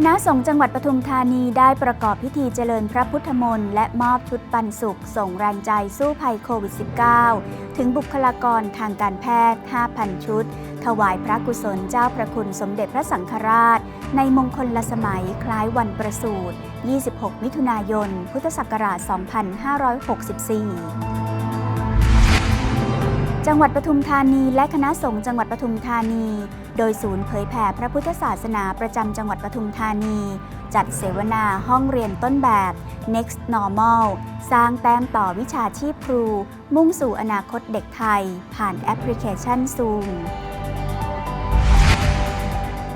คณะสงฆ์จังหวัดปทุมธานีได้ประกอบพิธีเจริญพระพุทธมนต์และมอบชุดปันสุข ส่งแรงใจสู้ภัยโควิด -19 ถึงบุคลากรทางการแพทย์ 5,000 ชุด ถวายพระกุศลเจ้าประคุณสมเด็จพระสังฆราช ในมงคลละสมัยคล้ายวันประสูติ 26 มิถุนายน พุทธศักราช 2564 จังหวัดปทุมธานีและคณะสงฆ์จังหวัดปทุมธานี โดยศูนย์เผยแผ่พระพุทธศาสนาประจำจังหวัดปทุมธานี จัดเสวนาห้องเรียนต้นแบบ Next Normal สร้างแต้มต่อวิชาชีพครู มุ่งสู่อนาคตเด็กไทย ผ่านแอปพลิเคชัน Zoom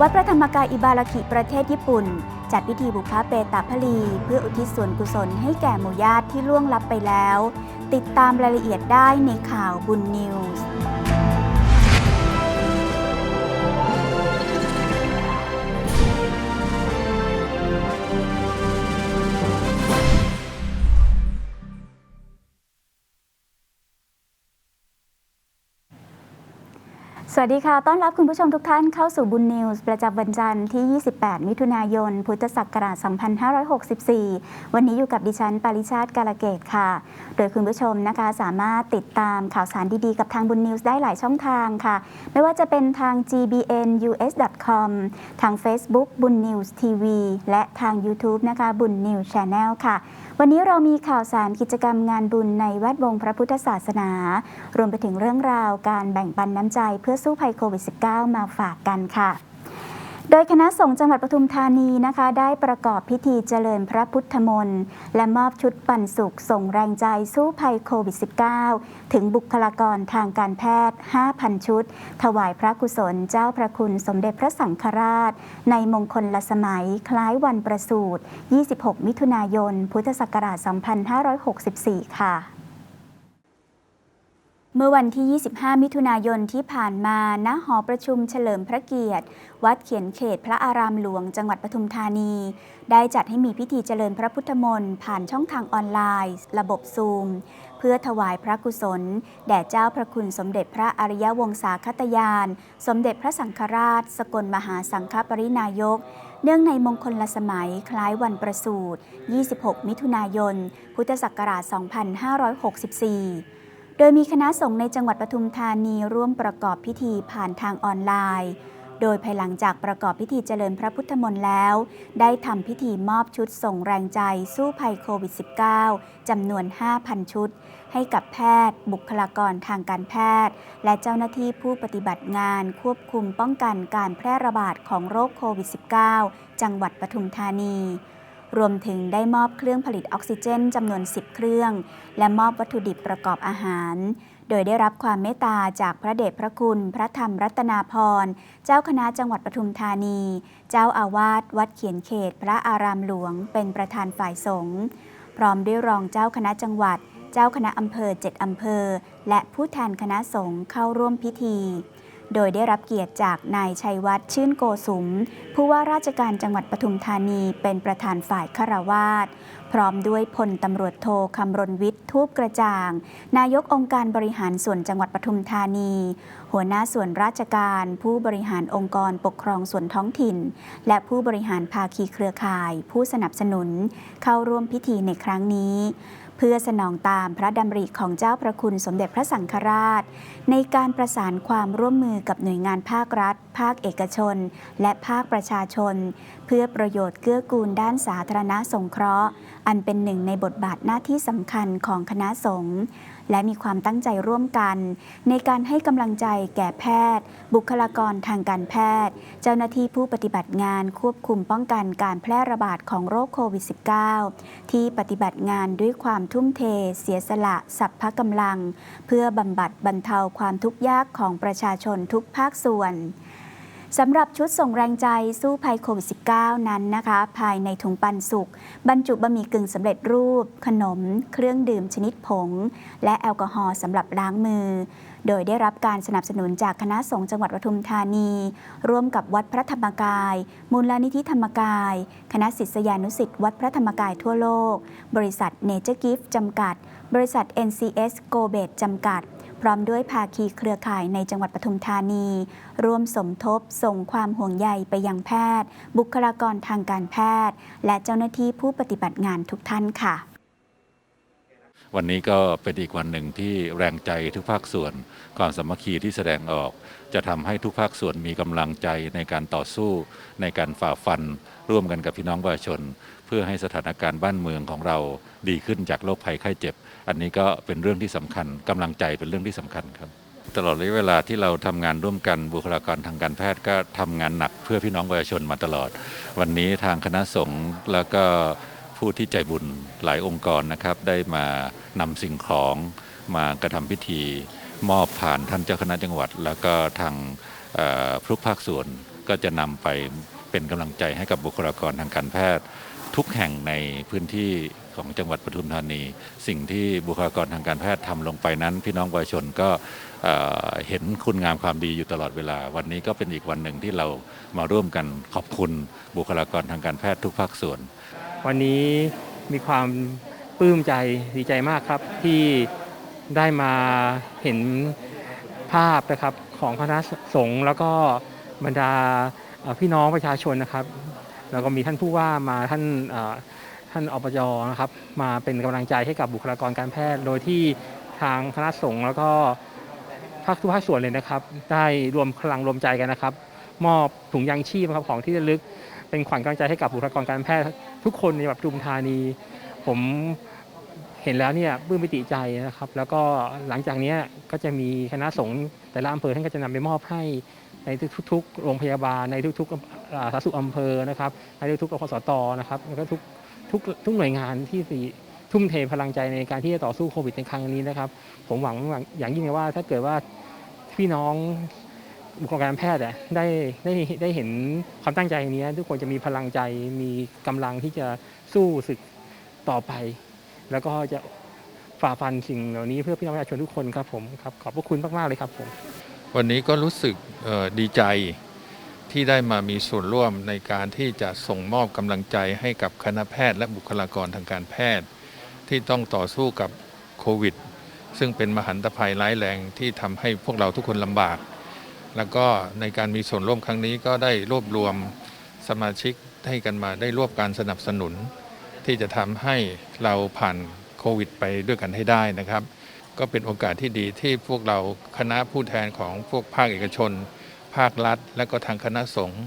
วัดพระธรรมกายอิบาราคิประเทศญี่ปุ่น จัดพิธีบุพเพตาพลี เพื่ออุทิศส่วนกุศลให้แก่หมู่ญาติที่ล่วงลับไปแล้ว ติดตามรายละเอียดได้ในข่าวบุญนิวส์ วัสดีค่ะ ต้อนรับคุณผู้ชมทุกท่านเข้าสู่บุญนิวส์ประจำวันจันทร์ที่ 28 มิถุนายน พุทธศักราช 2564 วันนี้อยู่กับดิฉัน ปาริชาติกาลเกตค่ะ โดยคุณผู้ชมนะคะสามารถติดตามข่าวสารดีๆ กับทางบุญนิวส์ได้หลายช่องทางค่ะ ไม่ว่าจะเป็นทาง gbnus.com ทาง Facebook บุญนิวส์ทีวีและทาง YouTube นะคะบุญนิวส์ช n แนลค่ะ วันนี้เรามีข่าวสารกิจกรรมงานบุญในแวดวงพระพุทธศาสนา รวมไปถึงเรื่องราวการแบ่งปันน้ำใจเพื่อสู้ภัยโควิด -19 มาฝากกันค่ะ ดยคณะสงฆ์จังหวัดปทุมธานีนะคะ ได้ประกอบพิธีเจริญพระพุทธมนต์และมอบชุดปั่นสุขส่งแรงใจสู้ภัยโควิด -19 ถึงบุคลากรทางการแพทย์ 5,000 ชุด ถวายพระกุศลเจ้าพระคุณสมเด็จพระสังฆราช ในมงคลละสมัยคล้ายวันประสูติ26 มิถุนายน พุทธศักราช 2564 ค่ะ เมื่อวันที่ 25 มิถุนายนที่ผ่านมา ณ หอประชุมเฉลิมพระเกียรติ วัดเขียนเขตพระอารามหลวง จังหวัดปทุมธานี ได้จัดให้มีพิธีเจริญพระพุทธมนต์ผ่านช่องทางออนไลน์ ระบบซูม เพื่อถวายพระกุศล แด่เจ้าพระคุณสมเด็จพระอริยวงศาคตยาน สมเด็จพระสังฆราช สกลมหาสังฆปรินายก เนื่องในมงคลละสมัยคล้ายวันประสูติ 26 มิถุนายน พุทธศักราช 2564 โดยมีคณะสงฆ์ในจังหวัดปทุมธานีร่วมประกอบพิธีผ่านทางออนไลน์ โดยภายหลังจากประกอบพิธีเจริญพระพุทธมนต์แล้ว ได้ทำพิธีมอบชุดส่งแรงใจสู้ภัยโควิด -19 จำนวน 5,000 ชุด ให้กับแพทย์ บุคลากรทางการแพทย์ และเจ้าหน้าที่ผู้ปฏิบัติงานควบคุมป้องกันการแพร่ระบาดของโรคโควิด -19 จังหวัดปทุมธานี รวมถึงได้มอบเครื่องผลิตออกซิเจนจำนวน 10 เครื่อง และมอบวัตถุดิบประกอบอาหาร โดยได้รับความเมตตาจากพระเดชพระคุณ พระธรรมรัตนาพร เจ้าคณะจังหวัดปทุมธานี เจ้าอาวาสวัดเขียนเขต พระอารามหลวง เป็นประธานฝ่ายสงฆ์พร้อมด้วยรองเจ้าคณะจังหวัด เจ้าคณะอำเภอเจ็ดอำเภอ และผู้แทนคณะสงฆ์เข้าร่วมพิธี โดยได้รับเกียรติจากนายชัยวัฒน์ชื่นโกสุม ผู้ว่าราชการจังหวัดปทุมธานีเป็นประธานฝ่ายคาวาสพร้อมด้วยพลตำรวจโทคำรณวิทย์ทูปกระจ่าง นายกองค์การบริหารส่วนจังหวัดปทุมธานี หัวหน้าส่วนราชการ ผู้บริหารองค์กรปกครองส่วนท้องถิ่น และผู้บริหารภาคีเครือข่าย ผู้สนับสนุน เข้าร่วมพิธีในครั้งนี้ พื่อสนองตามพระดำริของเจ้าพระคุณสมเด็จพระสังฆราช ในการประสานความร่วมมือกับหน่วยงานภาครัฐ ภาคเอกชน และภาคประชาชน เพื่อประโยชน์เกื้อกูลด้านสาธารณสงเคราะห์ อันเป็นหนึ่งในบทบาทหน้าที่สำคัญของคณะสงฆ์ และมีความตั้งใจร่วมกัน ในการให้กำลังใจแก่แพทย์ บุคลากรทางการแพทย์ เจ้าหน้าที่ผู้ปฏิบัติงานควบคุมป้องกันการแพร่ระบาดของโรคโควิด -19 ที่ปฏิบัติงานด้วยความทุ่มเท เสียสละสัพพะกำลัง เพื่อบำบัดบรรเทาความทุกข์ยากของประชาชนทุกภาคส่วน สำหรับชุดส่งแรงใจสู้ภัยโควิด -19 นั้นนะคะ ภายในถุงปันสุก บรรจุบะหมี่กึ่งสำเร็จรูป ขนม เครื่องดื่มชนิดผง และแอลกอฮอล์สำหรับล้างมือ โดยได้รับการสนับสนุนจากคณะสงฆ์จังหวัดปทุมธานี ร่วมกับวัดพระธรรมกาย มูลนิธิธรรมกาย คณะศิษยานุศิษย์วัดพระธรรมกายทั่วโลก บริษัทเนเจอร์กิฟต์จำกัด บริษัท NCS g o b e t จำกัด พร้อมด้วยภาคีเครือข่ายในจังหวัดปทุมธานี ร่วมสมทบส่งความห่วงใยไปยังแพทย์ บุคลากรทางการแพทย์ และเจ้าหน้าที่ผู้ปฏิบัติงานทุกท่านค่ะ วันนี้ก็เป็นอีกวันหนึ่งที่แรงใจทุกภาคส่วน ความสามัคคีที่แสดงออก จะทำให้ทุกภาคส่วนมีกำลังใจในการต่อสู้ในการฝ่าฟัน ร่วมกันกับพี่น้องประชาชน พื่อให้สถานการณ์บ้านเมืองของเราดีขึ้นจากโรคภัยไข้เจ็บ อันนี้ก็เป็นเรื่องที่สำคัญกำลังใจเป็นเรื่องที่สำคัญครับ ตลอดระยะเวลาที่เราทำงานร่วมกันบุคลากรทางการแพทย์ก็ทำงานหนักเพื่อพี่น้องประชาชนมาตลอด วันนี้ทางคณะสงฆ์แล้วก็ผู้ที่ใจบุญหลายองค์กรนะครับ ได้มานำสิ่งของมากระทำพิธีมอบผ่านท่านเจ้าคณะจังหวัด แล้วก็ทางเอ่อทุกภาคส่วนก็จะนำไปเป็นกำลังใจให้กับบุคลากรทางการแพทย์ ทุกแห่งในพื้นที่ของจังหวัดปทุมธานี สิ่งที่บุคลากรทางการแพทย์ทำลงไปนั้น พี่น้องประชาชนก็เอ่อเห็นคุณงามความดีอยู่ตลอดเวลา วันนี้ก็เป็นอีกวันหนึ่งที่เรามาร่วมกันขอบคุณบุคลากรทางการแพทย์ทุกภาคส่วน วันนี้มีความปลื้มใจดีใจมากครับที่ได้มาเห็นภาพนะครับของคณะสงฆ์แล้วก็บรรดาพี่น้องประชาชนนะครับ แล้วก็มีท่านผู้ว่ามาท่านท่านอบจนะครับ มาเป็นกำลังใจให้กับบุคลากรการแพทย์ โดยที่ทางคณะสงฆ์แล้วก็ภาคทุกภาคส่วนเลยนะครับ ได้รวมพลังรวมใจกันนะครับ มอบถุงยางชีพนะครับของที่ระลึก เป็นขวัญกำลังใจให้กับบุคลากรการแพทย์ ทุกคนในแบบปทุมธานี ผมเห็นแล้วเนี่ยปลื้มปิติใจนะครับ แล้วก็หลังจากนี้ก็จะมีคณะสงฆ์แต่ละอำเภอท่านก็จะนำไปมอบให้ในทุกๆ โรงพยาบาลในทุก ๆ สาธารณสุขอำเภอนะครับในทุกๆอพสตนะครับแล้วก็ทุกทุกทุกหน่วยงานที่สี่ทุ่มเทพลังใจในการที่จะต่อสู้โควิดในครั้งนี้นะครับ ผมหวังอย่างยิ่งว่าถ้าเกิดว่าพี่น้องบุคลากรแพทย์อะได้ได้ได้เห็นความตั้งใจนี้ทุกคนจะมีพลังใจมีกำลังที่จะสู้ศึกต่อไป แล้วก็จะฝ่าฟันสิ่งเหล่านี้เพื่อพี่น้องประชาชนทุกคนครับผมครับขอบพระคุณมากๆเลยครับผม วันนี้ก็รู้สึกดีใจ ที่ได้มามีส่วนร่วมในการที่จะส่งมอบกำลังใจให้กับคณะแพทย์และบุคลากรทางการแพทย์ ที่ต้องต่อสู้กับโควิด ซึ่งเป็นมหันตภัยร้ายแรงที่ทำให้พวกเราทุกคนลำบาก แล้วก็ในการมีส่วนร่วมครั้งนี้ก็ได้รวบรวมสมาชิกให้กันมาได้ร่วมการสนับสนุน ที่จะทำให้เราผ่านโควิด ไปด้วยกันให้ได้นะครับ ก็เป็นโอกาสที่ดีที่พวกเราคณะผู้แทนของพวกภาคเอกชน ภาครัฐ และก็ทางคณะสงฆ์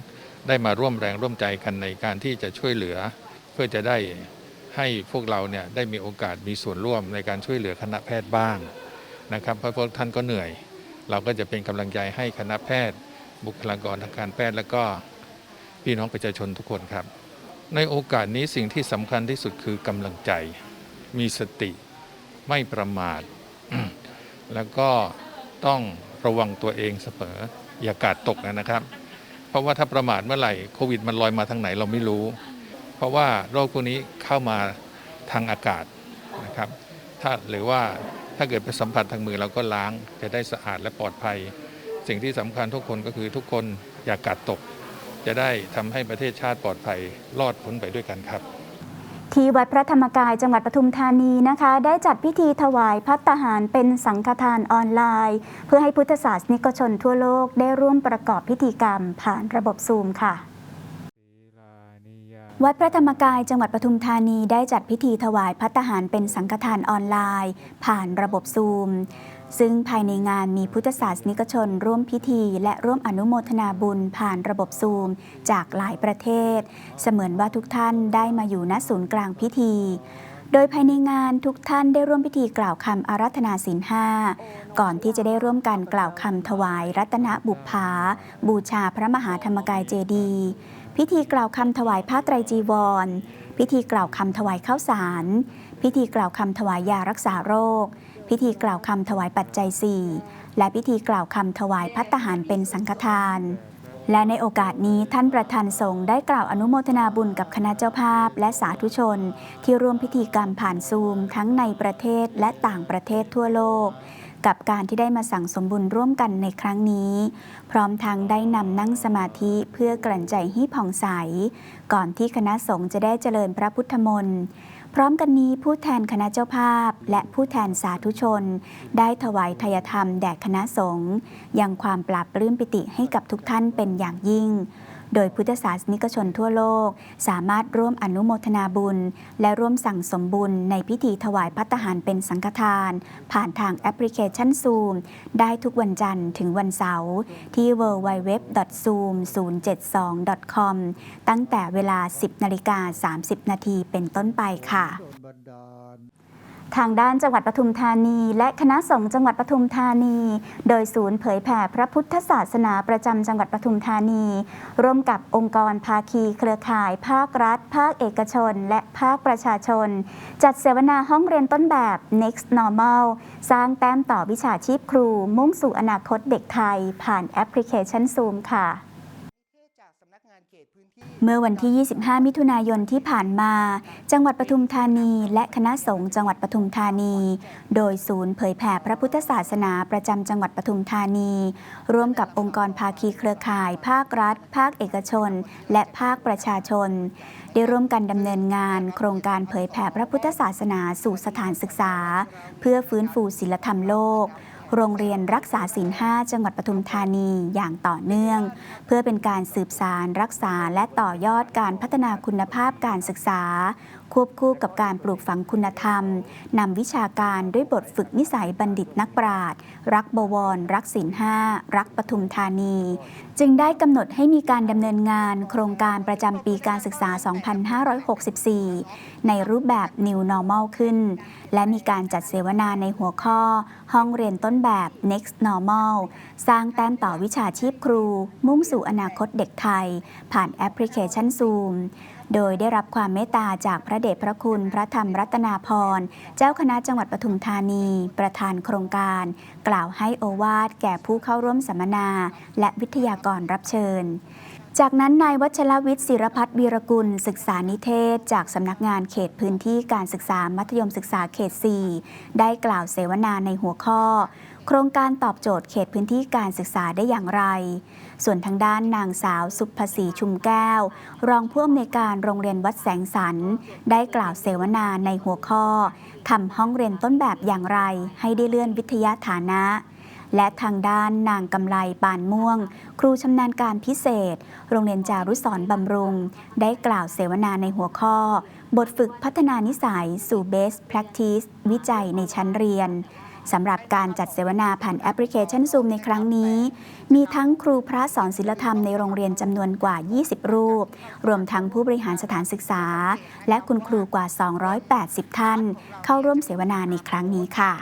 ได้มาร่วมแรงร่วมใจกันในการที่จะช่วยเหลือ เพื่อจะได้ให้พวกเราเนี่ยได้มีโอกาสมีส่วนร่วมในการช่วยเหลือคณะแพทย์บ้างนะครับเพราะพวกท่านก็เหนื่อย เราก็จะเป็นกำลังใจให้คณะแพทย์ บุคลากรทางการแพทย์และก็พี่น้องประชาชนทุกคนครับ ในโอกาสนี้สิ่งที่สำคัญที่สุดคือกำลังใจ มีสติไม่ประมาท แล้วก็ต้องระวังตัวเองเสมอ อย่ากาดตกนะครับ เพราะว่าถ้าประมาทเมื่อไหร่โควิดมันลอยมาทางไหนเราไม่รู้ เพราะว่าโรคพวกนี้เข้ามาทางอากาศนะครับ ถ้าหรือว่าถ้าเกิดไปสัมผัสทางมือเราก็ล้างจะได้สะอาดและปลอดภัย สิ่งที่สำคัญทุกคนก็คือทุกคนอย่ากาดตก จะได้ทำให้ประเทศชาติปลอดภัยรอดพ้นไปด้วยกันครับ ที่วัดพระธรรมกายจังหวัดปทุมธานีนะคะ ได้จัดพิธีถวายพัตหารเป็นสังฆทานออนไลน์ เพื่อให้พุทธศาสนิกชนทั่วโลกได้ร่วมประกอบพิธีกรรมผ่านระบบซูมค่ะวัดพระธรรมกายจังหวัดปทุมธานีได้จัดพิธีถวายพัตหารเป็นสังฆทานออนไลน์ ผ่านระบบซูม ซึ่งภายในงานมีพุทธศาสนิกชนร่วมพิธี และร่วมอนุโมทนาบุญผ่านระบบซูม จากหลายประเทศ เสมือนว่าทุกท่านได้มาอยู่ณศูนย์กลางพิธี โดยภายในงานทุกท่านได้ร่วมพิธีกล่าวคำอารัธนาศีลห้าก่อนที่จะได้ร่วมกันกล่าวคำถวาย รัตนบุพภา บูชาพระมหาธรรมกายเจดียพิธีกล่าวคำถวายผ้าไตรจีวร พิธีกล่าวคำถวายข้าวสาร พิธีกล่าวคำถวายยารักษาโรค พิธีกล่าวคำถวายปัจจัยสี่และพิธีกล่าวคำถวายพัตหารเป็นสังฆทาน และในโอกาสนี้ท่านประธานสงฆ์ได้กล่าวอนุโมทนาบุญกับคณะเจ้าภาพ และสาธุชน ที่ร่วมพิธีกรรมผ่านซูม ทั้งในประเทศและต่างประเทศทั่วโลกกับการที่ได้มาสั่งสมบุญร่วมกันในครั้งนี้ พร้อมทั้งได้นำนั่งสมาธิเพื่อกลั่นใจให้ผ่องใส ก่อนที่คณะสงฆ์จะได้เจริญพระพุทธมนต์ พร้อมกันนี้ผู้แทนคณะเจ้าภาพ และผู้แทนสาธุชน ได้ถวายทยธรรมแด่คณะสงฆ์ยังความปราบปลื้มปิติให้กับทุกท่านเป็นอย่างยิ่ง โดยพุทธศาสนิกชนทั่วโลก สามารถร่วมอนุโมทนาบุญ และร่วมสั่งสมบุญในพิธีถวายพัตหารเป็นสังฆทาน ผ่านทางแอปพลิเคชัน Zoom ได้ทุกวันจันทร์ถึงวันเสาร์ที่ www.zoom072.com ตั้งแต่เวลา 10นาฬิกา30 นาทีเป็นต้นไปค่ะ ทางด้านจังหวัดปทุมธานี และคณะสงฆ์จังหวัดปทุมธานี โดยศูนย์เผยแผ่พระพุทธศาสนาประจำจังหวัดปทุมธานี ร่วมกับองค์กรภาคีเครือข่าย ภาครัฐ ภาคเอกชน และภาคประชาชน จัดเสวนาห้องเรียนต้นแบบ Next Normal สร้างแต้มต่อวิชาชีพครู มุ่งสู่อนาคตเด็กไทย ผ่านแอปพลิเคชัน Zoom ค่ะ เมื่อวันที่ 25 มิถุนายนที่ผ่านมา จังหวัดปทุมธานี และคณะสงฆ์จังหวัดปทุมธานี โดยศูนย์เผยแผ่พระพุทธศาสนาประจำจังหวัดปทุมธานี ร่วมกับองค์กรภาคีเครือข่าย ภาครัฐ ภาคเอกชน และภาคประชาชน ได้ร่วมกันดำเนินงาน โครงการเผยแผ่พระพุทธศาสนาสู่สถานศึกษา เพื่อฟื้นฟูศิลธรรมโลก โรงเรียนรักษาศีลห้าจังหวัดปทุมธานีอย่างต่อเนื่อง เพื่อเป็นการสืบสารรักษาและต่อยอดการพัฒนาคุณภาพการศึกษา ควบคู่กับการปลูกฝังคุณธรรมนำวิชาการด้วยบทฝึกนิสัยบัณฑิตนักปราชญ์รักบวร รักศีลห้า รักปทุมธานี จึงได้กำหนดให้มีการดำเนินงานโครงการประจำปีการศึกษา 2564 ในรูปแบบ New Normal ขึ้น และมีการจัดเสวนาในหัวข้อ ห้องเรียนต้นแบบ Next Normal สร้างแต้มต่อวิชาชีพครู มุ่งสู่อนาคตเด็กไทย ผ่านแอปพลิเคชัน Zoom โดยได้รับความเมตตาจากพระเดชพระคุณพระธรรมรัตนาพร เจ้าคณะจังหวัดปทุมธานี ประธานโครงการ กล่าวให้โอวาทแก่ผู้เข้าร่วมสัมมนา และวิทยากรรับเชิญจากนั้นนายวัชรวิทย์ศิรพัฒน์วีรกุล ศึกษานิเทศ จากสำนักงานเขตพื้นที่การศึกษามัธยมศึกษาเขต 4 ได้กล่าวเสวนาในหัวข้อ โครงการตอบโจทย์เขตพื้นที่การศึกษาได้อย่างไร ส่วนทางด้านนางสาวสุภศรีชุมแก้ว รองผู้อำนวยการโรงเรียนวัดแสงสันได้กล่าวเสวนาในหัวข้อทำห้องเรียนต้นแบบอย่างไร ให้ได้เลื่อนวิทยาฐานะและทางด้านนางกำไลปานม่วง ครูชำนาญการพิเศษ โรงเรียนจารุสรณ์บำรุง ได้กล่าวเสวนาในหัวข้อ บทฝึกพัฒนานิสัยสู่ Best Practice วิจัยในชั้นเรียน สำหรับการจัดเสวนาผ่านแอปพลิเคชัน Zoom ในครั้งนี้ มีทั้งครูพระสอนศิลธรรมในโรงเรียนจำนวนกว่า 20 รูป รวมทั้งผู้บริหารสถานศึกษา และคุณครูกว่า 280 ท่าน เข้าร่วมเสวนาในครั้งนี้ค่ะ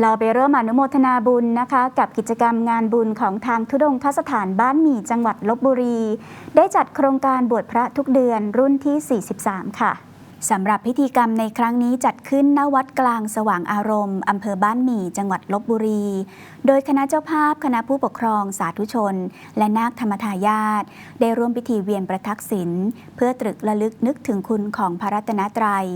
เราไปเริ่มอนุโมทนาบุญนะคะ กับกิจกรรมงานบุญของทางทุดงคสถานบ้านหมี่จังหวัดลบบุรี ได้จัดโครงการบวชพระทุกเดือนรุ่นที่ 43 ค่ะ สำหรับพิธีกรรมในครั้งนี้จัดขึ้นณวัดกลางสว่างอารมณ์ อำเภอบ้านหมี่ จังหวัดลบบุรี โดยคณะเจ้าภาพ คณะผู้ปกครอง สาธุชน และนาคธรรมทายาทได้ร่วมพิธีเวียนประทักษิณเพื่อตรึกระลึกนึกถึงคุณของพระรัตนตรัย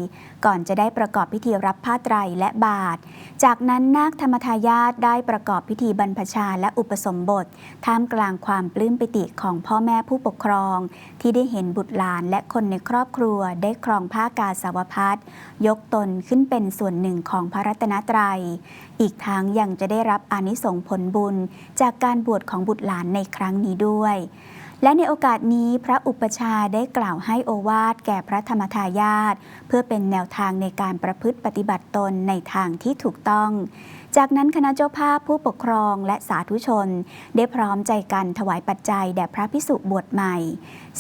ก่อนจะได้ประกอบพิธีรับผ้าไตรและบาตรจากนั้นนาคธรรมทายาทได้ประกอบพิธีบรรพชาและอุปสมบท ท่ามกลางความปลื้มปิติของพ่อแม่ผู้ปกครอง ที่ได้เห็นบุตรหลานและคนในครอบครัวได้ครองผ้ากาสาวพัดยกตนขึ้นเป็นส่วนหนึ่งของพระรัตนตรัย อีกทั้งยังจะได้รับอนิสงผลบุญ จากการบวชของบุตรหลานในครั้งนี้ด้วย และในโอกาสนี้พระอุปชาได้กล่าวให้โอวาทแก่พระธรรมทายาทเพื่อเป็นแนวทางในการประพฤติปฏิบัติตนในทางที่ถูกต้องจากนั้นคณะเจ้าภาพผู้ปกครองและสาธุชน ได้พร้อมใจกันถวายปัจจัยแด่พระพิสุบวชใหม่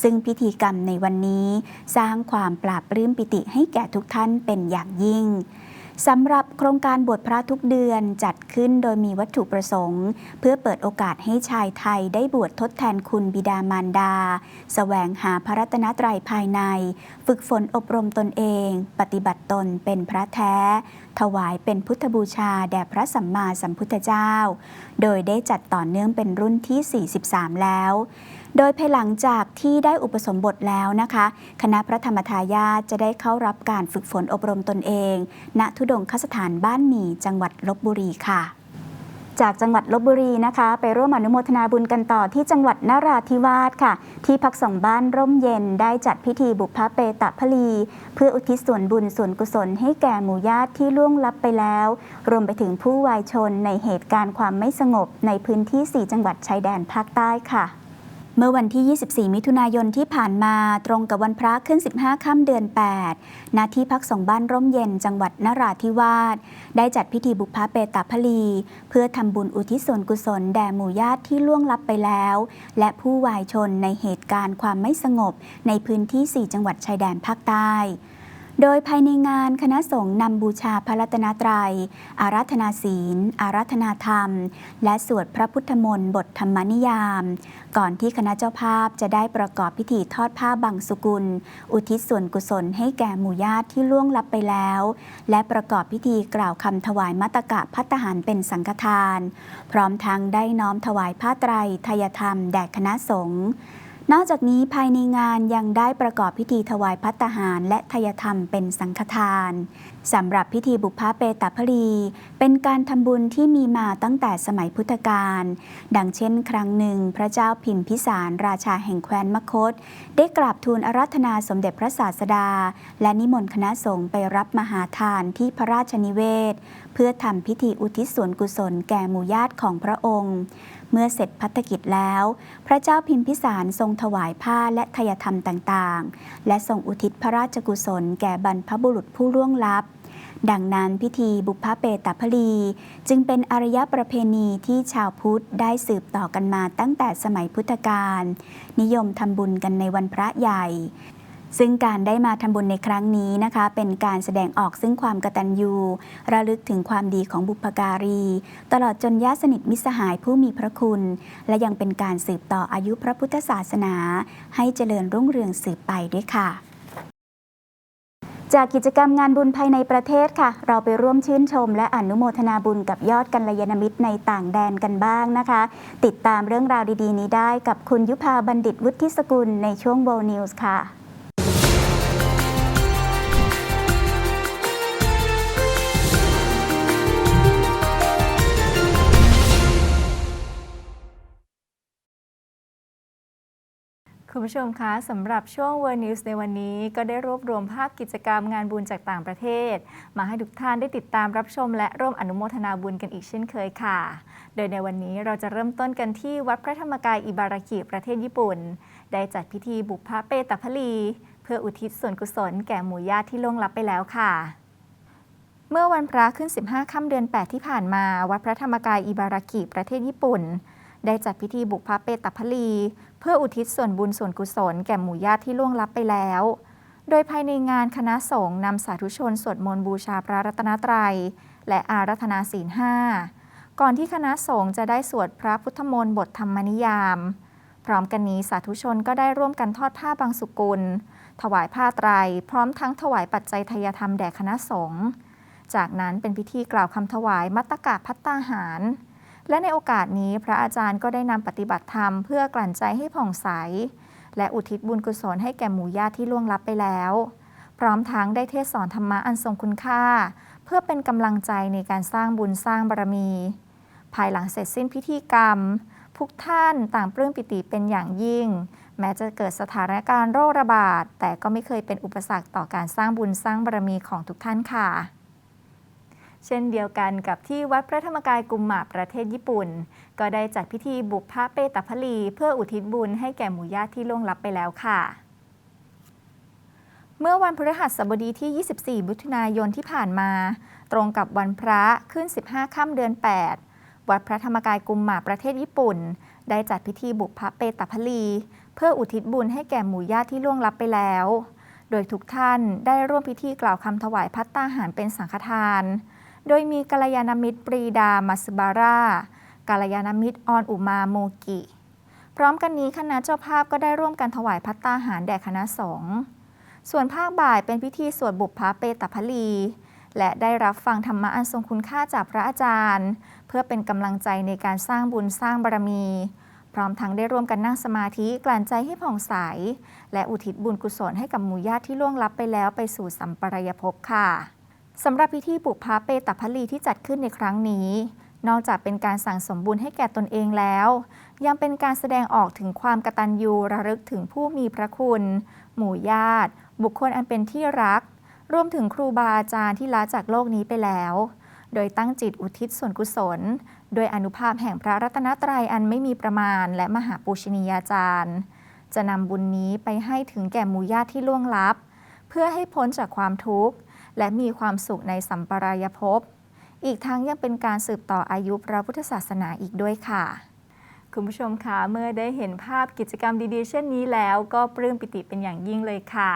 ซึ่งพิธีกรรมในวันนี้สร้างความปราบปลื้มปิติให้แก่ทุกท่านเป็นอย่างยิ่ง สำหรับโครงการบวชพระทุกเดือนจัดขึ้นโดยมีวัตถุประสงค์ เพื่อเปิดโอกาสให้ชายไทยได้บวชทดแทนคุณบิดามารดาแสวงหาพระรัตนตรัยภายใน ฝึกฝนอบรมตนเอง ปฏิบัติตนเป็นพระแท้ ถวายเป็นพุทธบูชาแด่พระสัมมาสัมพุทธเจ้า โดยได้จัดต่อเนื่องเป็นรุ่นที่ 43 แล้ว โดยภายหลังจากที่ได้อุปสมบทแล้วนะคะ คณะพระธรรมทายาทจะได้เข้ารับการฝึกฝนอบรมตนเอง ณทุดงคสถานบ้านหมี่จังหวัดลบบุรีค่ะจากจังหวัดลบบุรีนะคะ ไปร่วมอนุโมทนาบุญกันต่อที่จังหวัดนราธิวาสค่ะ ที่พักสองบ้านร่มเย็นได้จัดพิธีบุพเพเปตะพลี เพื่ออุทิศส่วนบุญส่วนกุศลให้แก่หมู่ญาติที่ล่วงลับไปแล้ว รวมไปถึงผู้วายชนในเหตุการณ์ความไม่สงบในพื้นที่ 4 จังหวัดชายแดนภาคใต้ค่ะ เมื่อวันที่ 24 มิถุนายนที่ผ่านมาตรงกับวันพระขึ้น 15 ค่ำเดือน 8 ณ ที่พักสงบ้านร่มเย็นจังหวัดนราธิวาส ได้จัดพิธีบุพเพเปตพลี เพื่อทำบุญอุทิศส่วนกุศลแด่หมู่ญาติที่ล่วงลับไปแล้ว และผู้วายชนในเหตุการณ์ความไม่สงบในพื้นที่ 4 จังหวัดชายแดนภาคใต้ โดยภายในงานคณะสงฆ์นำบูชาพระรัตนตรัย อารัธนาศีล อารัธนาธรรม และสวดพระพุทธมนต์บทธรรมนิยาม ก่อนที่คณะเจ้าภาพจะได้ประกอบพิธีทอดผ้าบังสุกุล อุทิศส่วนกุศลให้แก่หมู่ญาติที่ล่วงลับไปแล้ว และประกอบพิธีกล่าวคำถวายมัตตกะพัตหารเป็นสังฆทาน พร้อมทั้งได้น้อมถวายผ้าไตรทายธรรมแด่คณะสงฆ์ นอกจากนี้ภายในงานยังได้ประกอบพิธีถวายพัตตาหารและทายธรรมเป็นสังฆทานสำหรับพิธีบุพเพเปตพลี เป็นการทำบุญที่มีมาตั้งแต่สมัยพุทธกาล ดังเช่นครั้งหนึ่ง พระเจ้าพิมพิสารราชาแห่งแคว้นมคต ได้กราบทูลอารัธนาสมเด็จพระศาสดา และนิมนต์คณะสงฆ์ไปรับมหาทานที่พระราชนิเวศ เพื่อทำพิธีอุทิศส่วนกุศลแก่หมู่ญาติของพระองค์ เมื่อเสร็จพัฒกิจแล้ว พระเจ้าพิมพิสารทรงถวายผ้าและทายธรรมต่างๆ และทรงอุทิศพระราชกุศลแก่บรรพบุรุษผู้ล่วงลับ ดังนั้นพิธีบุพเพเปตพลี จึงเป็นอารยประเพณีที่ชาวพุทธได้สืบต่อกันมาตั้งแต่สมัยพุทธกาลนิยมทำบุญกันในวันพระใหญ่ ซึ่งการได้มาทำบุญในครั้งนี้นะคะ เป็นการแสดงออกซึ่งความกตัญญูระลึกถึงความดีของบุพการี ตลอดจนญาติสนิทมิสหายผู้มีพระคุณ และยังเป็นการสืบต่ออายุพระพุทธศาสนา ให้เจริญรุ่งเรืองสืบไปด้วยค่ะจากกิจกรรมงานบุญภายในประเทศค่ะ เราไปร่วมชื่นชม และอนุโมทนาบุญกับยอดกัลยาณมิตรในต่างแดนกันบ้างนะคะ ติดตามเรื่องราวดีๆ นี้ได้กับคุณยุพาบัณฑิตวุฒิสกุลในช่วงโบนิวส์ค่ะ คุณผู้ชมคะสำหรับช่วง World News ในวันนี้ ก็ได้รวบรวมภาพกิจกรรมงานบุญจากต่างประเทศ มาให้ทุกท่านได้ติดตามรับชม และร่วมอนุโมทนาบุญกันอีกเช่นเคยค่ะ โดยในวันนี้เราจะเริ่มต้นกันที่วัดพระธรรมกายอิบารากิประเทศญี่ปุ่น ได้จัดพิธีบุพเพเปตพลี เพื่ออุทิศส่วนกุศลแก่หมู่ญาติที่ล่วงลับไปแล้วค่ะเมื่อวันพระขึ้น 15 ค่ำเดือน 8 ที่ผ่านมา วัดพระธรรมกายอิบารากิ ประเทศญี่ปุ่น ได้จัดพิธีบุพเพเปตพลี เพื่ออุทิศส่วนบุญส่วนกุศลแก่หมู่ญาติที่ล่วงลับไปแล้ว โดยภายในงานคณะสงฆ์นำสาธุชนสวดมนต์บูชาพระรัตนตรัย และอารัธนาศีลห้าก่อนที่คณะสงฆ์จะได้สวดพระพุทธมนต์บทธรรมนิยาม พร้อมกันนี้สาธุชนก็ได้ร่วมกันทอดผ้าบางสุกุล ถวายผ้าไตร พร้อมทั้งถวายปัจจัยทายธรรมแด่คณะสงฆ์จากนั้นเป็นพิธีกล่าวคำถวายมัตตกะพัตตาหาร และในโอกาสนี้พระอาจารย์ก็ได้นำปฏิบัติธรรมเพื่อกลั่นใจให้ผ่องใส และอุทิศบุญกุศลให้แก่หมู่ญาติที่ล่วงลับไปแล้ว พร้อมทั้งได้เทศสอนธรรมะอันทรงคุณค่า เพื่อเป็นกำลังใจในการสร้างบุญสร้างบารมี ภายหลังเสร็จสิ้นพิธีกรรม ทุกท่านต่างปลื้มปิติเป็นอย่างยิ่ง แม้จะเกิดสถานการณ์โรคระบาดแต่ก็ไม่เคยเป็นอุปสรรคต่อการสร้างบุญสร้างบารมีของทุกท่านค่ะ เช่นเดียวกันกับที่วัดพระธรรมกายกุมมาประเทศญี่ปุ่น ก็ได้จัดพิธีบุพเพเปตพลี เพื่ออุทิศบุญให้แก่หมู่ญาติที่ล่วงลับไปแล้วค่ะ เมื่อวันพฤหัสบดีที่ 24มิถุนายนที่ผ่านมา ตรงกับวันพระขึ้น 15 ค่ำเดือน 8 วัดพระธรรมกายกุมมาประเทศญี่ปุ่น ได้จัดพิธีบุพเพเปตพลี เพื่ออุทิศบุญให้แก่หมู่ญาติที่ล่วงลับไปแล้วโดยทุกท่านได้ร่วมพิธีกล่าวคำถวายพัตตาหารเป็นสังฆทาน โดยมีกัลยาณมิตรปรีดามาสบาร่ากัลยาณมิตรออนอุมาโมกิ พร้อมกันนี้คณะเจ้าภาพก็ได้ร่วมกันถวายพัตตาหารแด่คณะสงฆ์ส่วนภาคบ่ายเป็นพิธีสวดบุพพเปตพลี และได้รับฟังธรรมะอันทรงคุณค่าจากพระอาจารย์ เพื่อเป็นกำลังใจในการสร้างบุญสร้างบารมี พร้อมทั้งได้ร่วมกันนั่งสมาธิกลั่นใจให้ผ่องใส และอุทิศบุญกุศลให้กับหมู่ญาติที่ล่วงลับไปแล้วไปสู่สัมปรายภพค่ะ สำหรับพิธีบุพพเปตพลีที่จัดขึ้นในครั้งนี้ นอกจากเป็นการสั่งสมบุญให้แก่ตนเองแล้ว ยังเป็นการแสดงออกถึงความกตัญญูระลึกถึงผู้มีพระคุณ หมู่ญาติ บุคคลอันเป็นที่รัก รวมถึงครูบาอาจารย์ที่ละจากโลกนี้ไปแล้ว โดยตั้งจิตอุทิศส่วนกุศล โดยอนุภาพแห่งพระรัตนตรัยอันไม่มีประมาณ และมหาปูชนียาจารย์ จะนำบุญนี้ไปให้ถึงแก่หมู่ญาติที่ล่วงลับ เพื่อให้พ้นจากความทุกข์ และมีความสุขในสัมปรายภพ อีกทั้งยังเป็นการสืบต่ออายุพระพุทธศาสนาอีกด้วยค่ะ คุณผู้ชมคะเมื่อได้เห็นภาพกิจกรรมดีๆ เช่นนี้แล้วก็ปลื้มปิติเป็นอย่างยิ่งเลยค่ะ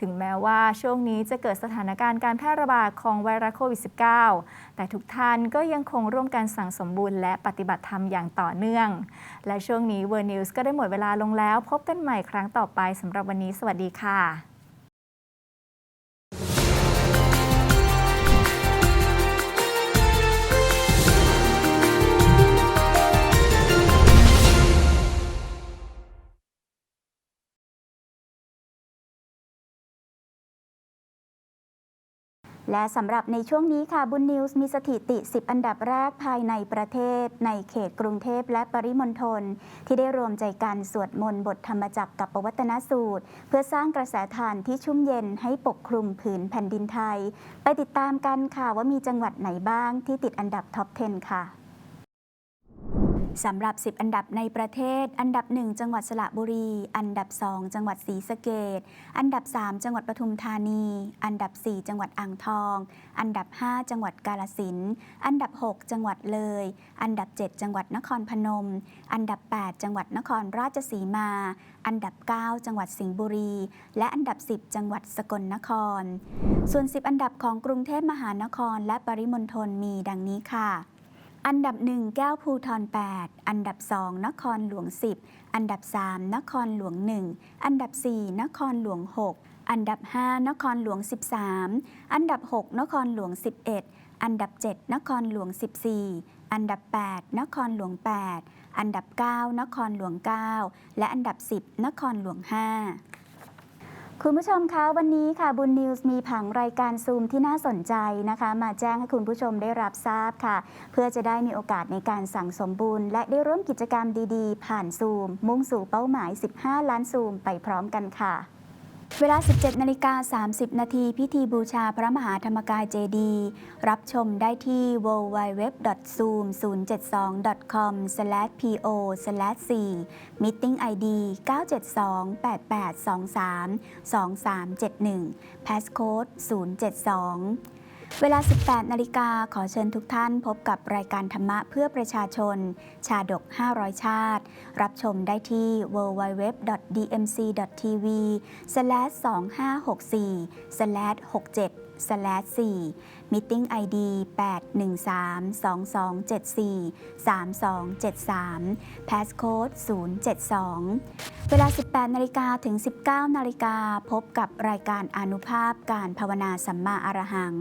ถึงแม้ว่าช่วงนี้จะเกิดสถานการณ์การแพร่ระบาดของไวรัสโควิด -19 แต่ทุกท่านก็ยังคงร่วมกันสั่งสมบุญและปฏิบัติธรรมอย่างต่อเนื่อง และช่วงนี้เวอร์นิวส์ก็ได้หมดเวลาลงแล้ว พบกันใหม่ครั้งต่อไปสำหรับวันนี้ สวัสดีค่ะ และสำหรับในช่วงนี้ค่ะบุญนิวส์มีสถิติ 10 อันดับแรกภายในประเทศ ในเขตกรุงเทพและปริมณฑลที่ได้รวมใจกันสวดมนต์บทธรรมจักรกับปวัตนสูตร เพื่อสร้างกระแสทานที่ชุ่มเย็นให้ปกคลุมผืนแผ่นดินไทย ไปติดตามกันค่ะว่ามีจังหวัดไหนบ้างที่ติดอันดับท็อป 10 ค่ะ สำหรับ 10 อันดับในประเทศ อันดับ 1 จังหวัดสระบุรี อันดับ 2 จังหวัดศรีสะเกดอันดับ 3 จังหวัดปทุมธานี อันดับ 4 จังหวัดอ่างทอง อันดับ 5 จังหวัดกาลสินอันดับ 6 จังหวัดเลย อันดับ 7 จังหวัดนครพนม อันดับ 8 จังหวัดนครราชสีมา อันดับ 9 จังหวัดสิงห์บุรี และอันดับ 10 จังหวัดสกลนคร ส่วน 10 อันดับของกรุงเทพมหานคร และปริมณฑลมีดังนี้ค่ะ อันดับ1แก้วภูทร8 อันดับ2นครหลวง 10 อันดับ3นครหลวง 1 อันดับ4นครหลวง 6 อันดับ5นครหลวง 13 อันดับ 6 นครหลวง 11 อันดับ 7 นครหลวง 14 อันดับ 8 นครหลวง 8 อันดับ 9 นครหลวง 9 และอันดับ 10 นครหลวง 5 คุณผู้ชมคะวันนี้ค่ะบุญนิวส์มีผังรายการซูมที่น่าสนใจนะคะ มาแจ้งให้คุณผู้ชมได้รับทราบค่ะ เพื่อจะได้มีโอกาสในการสั่งสมบุญและได้ร่วมกิจกรรมดีๆ ผ่านซูม มุ่งสู่เป้าหมาย 15 ล้านซูมไปพร้อมกันค่ะ เวลา 17นาฬิกา30 นาทีพิธีบูชาพระมหาธรรมกายเจดีย์รับชมได้ที่ www.zoom072.com/po/4 meeting id 972-8823-2371 passcode 072 เวลา 18 นาฬิกาขอเชิญทุกท่านพบกับรายการธรรมะเพื่อประชาชน ชาดก 500 ชาติ รับชมได้ที่ www.dmc.tv/2564/67/4 meeting id 813-2274-3273 passcode 072 เวลา 18นาฬิกาถึง 19นาฬิกาพบกับรายการอนุภาพการภาวนาสัมมาอรหัง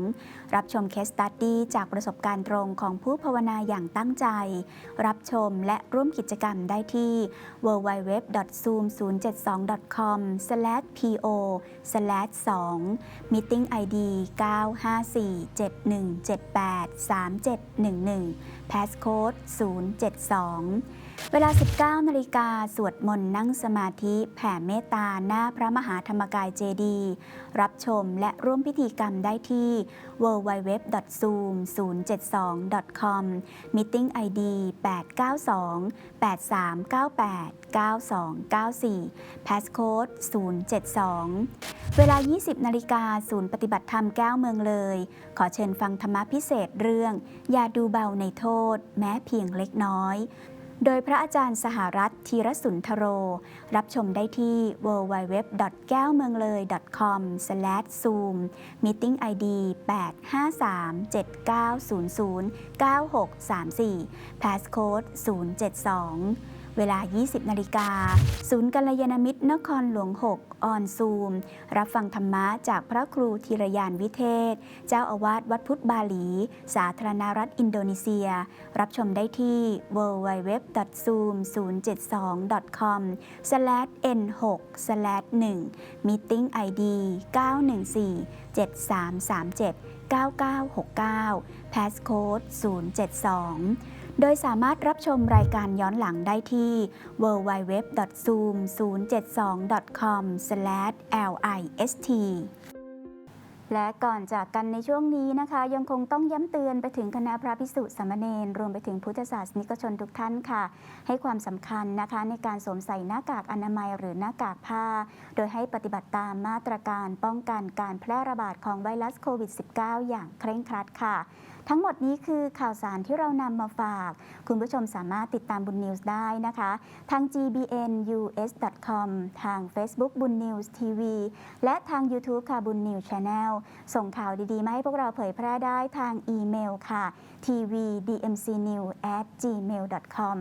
รับชมเคสตัดดี้จากประสบการณ์ตรงของผู้ภาวนาอย่างตั้งใจ รับชมและร่วมกิจกรรมได้ที่ www.zoom072.com/po/2 meeting id 954 95471783711 passcode 072 เวลา 19 นาฬิกา สวดมนต์นั่งสมาธิ แผ่เมตตา หน้าพระมหาธรรมกายเจดีย์รับชมและร่วมพิธีกรรมได้ที่ www.zoom072.com meeting id 892-8398-9294 passcode 072 เวลา 20 นาฬิกา ศูนย์ปฏิบัติธรรมแก้วเมืองเลย ขอเชิญฟังธรรมพิเศษเรื่อง อย่าดูเบาในโทษ แม้เพียงเล็กน้อย โดยพระอาจารย์สหรัฐธีรสุนทโร รับชมได้ที่ www. แก้วเมืองเลย com/zoom meeting id 853-7900-9634 passcode 072 เวลา 20 นาฬิกา ศูนย์กัลยาณมิตรนครหลวง 6 ออนซูม รับฟังธรรมะจากพระครูธีรยานวิเทศ เจ้าอาวาสวัดพุทธบาหลี สาธารณรัฐอินโดนีเซีย รับชมได้ที่ www.zoom072.com/n6/1 meeting id 914 7337 9969 passcode 072 โดยสามารถรับชมรายการย้อนหลังได้ที่ www.zoom072.com/list และก่อนจากกันในช่วงนี้นะคะ ยังคงต้องย้ำเตือนไปถึงคณะพระพิสุสามเณรรวมไปถึงพุทธศาสนิกชนทุกท่านค่ะ ให้ความสำคัญนะคะในการสวมใส่หน้ากากอนามัยหรือหน้ากากผ้า โดยให้ปฏิบัติตามมาตรการป้องกันการแพร่ระบาดของไวรัสโควิด -19 อย่างเคร่งครัดค่ะทั้งหมดนี้คือข่าวสารที่เรานำมาฝาก คุณผู้ชมสามารถติดตามบุญนิวส์ได้นะคะ ทาง gbnus.com ทาง Facebook บุญนิวส์ทีวีและทาง YouTube ค่ะบุญนิวส์ชาแนลส่งข่าวดีๆ มาให้พวกเราเผยแพร่ได้ทางอีเมลค่ะ tvdmcnew@gmail.com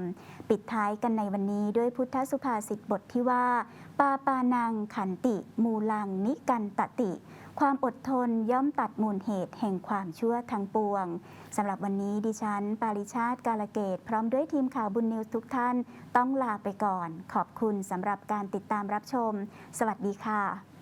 ปิดท้ายกันในวันนี้ด้วยพุทธสุภาษิตบทที่ว่า ปาปานังขันติ มูลังนิกันตติ ความอดทนย่อมตัดมูลเหตุแห่งความชั่วทั้งปวงสำหรับวันนี้ดิฉัน ปาริชาติกาลเกต พร้อมด้วยทีมข่าวบุญนิวส์ทุกท่าน ต้องลาไปก่อน ขอบคุณสำหรับการติดตามรับชม สวัสดีค่ะ